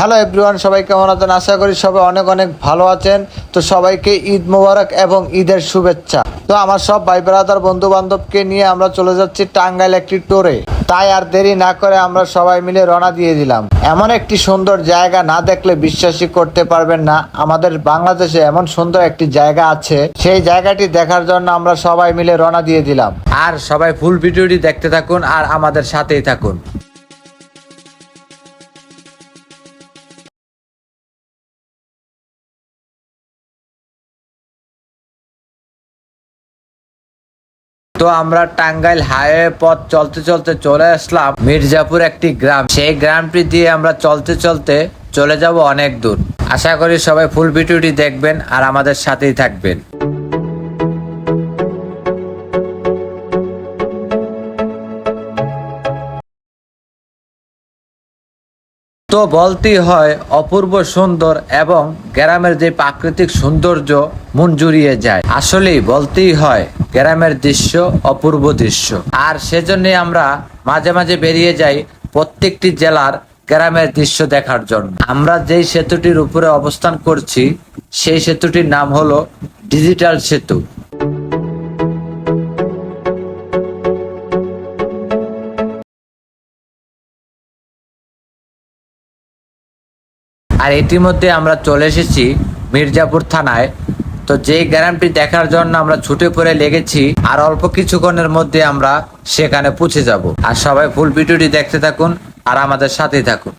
Hello everyone সবাই কেমন আছেন? আশা করি সবাই অনেক অনেক ভালো আছেন। তো সবাইকে ঈদ মোবারক এবং ঈদের শুভেচ্ছা। তো আমার সব ভাই ব্রাদার বন্ধু বান্ধবকে নিয়ে আমরা চলে যাচ্ছি টাঙ্গাইল একটি টোরে তাই আর দেরি না করে আমরা সবাই মিলে রওনা দিয়ে দিলাম। এমন একটি সুন্দর জায়গা না দেখলে বিশ্বাসই করতে পারবেন না। আমাদের বাংলাদেশে এমন সুন্দর একটি জায়গা আছে। সেই জায়গাটি দেখার জন্য আমরা সবাই মিলে রওনা দিয়ে দিলাম। আর সবাই ফুল ভিডিওটি দেখতে থাকুন আর আমাদের সাথেই থাকুন। তো আমরা টাঙ্গাইল হাইওয়ে পথ চলতে চলতে চলে আসলাম মির্জাপুর একটি গ্রাম। সেই গ্রামটি দিয়ে আমরা চলতে চলতে চলে যাব অনেক দূর। আশা করি সবাই ফুল ভিডিওটি দেখবেন আর আমাদের সাথেই থাকবেন। তো বলতেই হয়, অপূর্ব সুন্দর এবং গ্রামের যে প্রাকৃতিক সৌন্দর্য মন জুড়িয়ে যায়। আসলেই বলতেই হয়, গ্রামের দৃশ্য অপূর্ব দৃশ্য। আর সেজন্যই আমরা মাঝে মাঝে বেরিয়ে যাই প্রত্যেকটি জেলার গ্রামের দৃশ্য দেখার জন্য। আমরা যেই সেতুটির উপরে অবস্থান করছি, সেই সেতুটির নাম হলো ডিজিটাল সেতু। আর ইতিমধ্যে আমরা চলে এসেছি মির্জাপুর থানায়। তো যেই গ্রামটি দেখার জন্য আমরা ছুটে পড়ে লেগেছি, আর অল্প কিছুক্ষণের মধ্যে আমরা সেখানে পৌঁছে যাব। আর সবাই ফুল ভিডিওটি দেখতে থাকুন, আর আমাদের সাথেই থাকুন।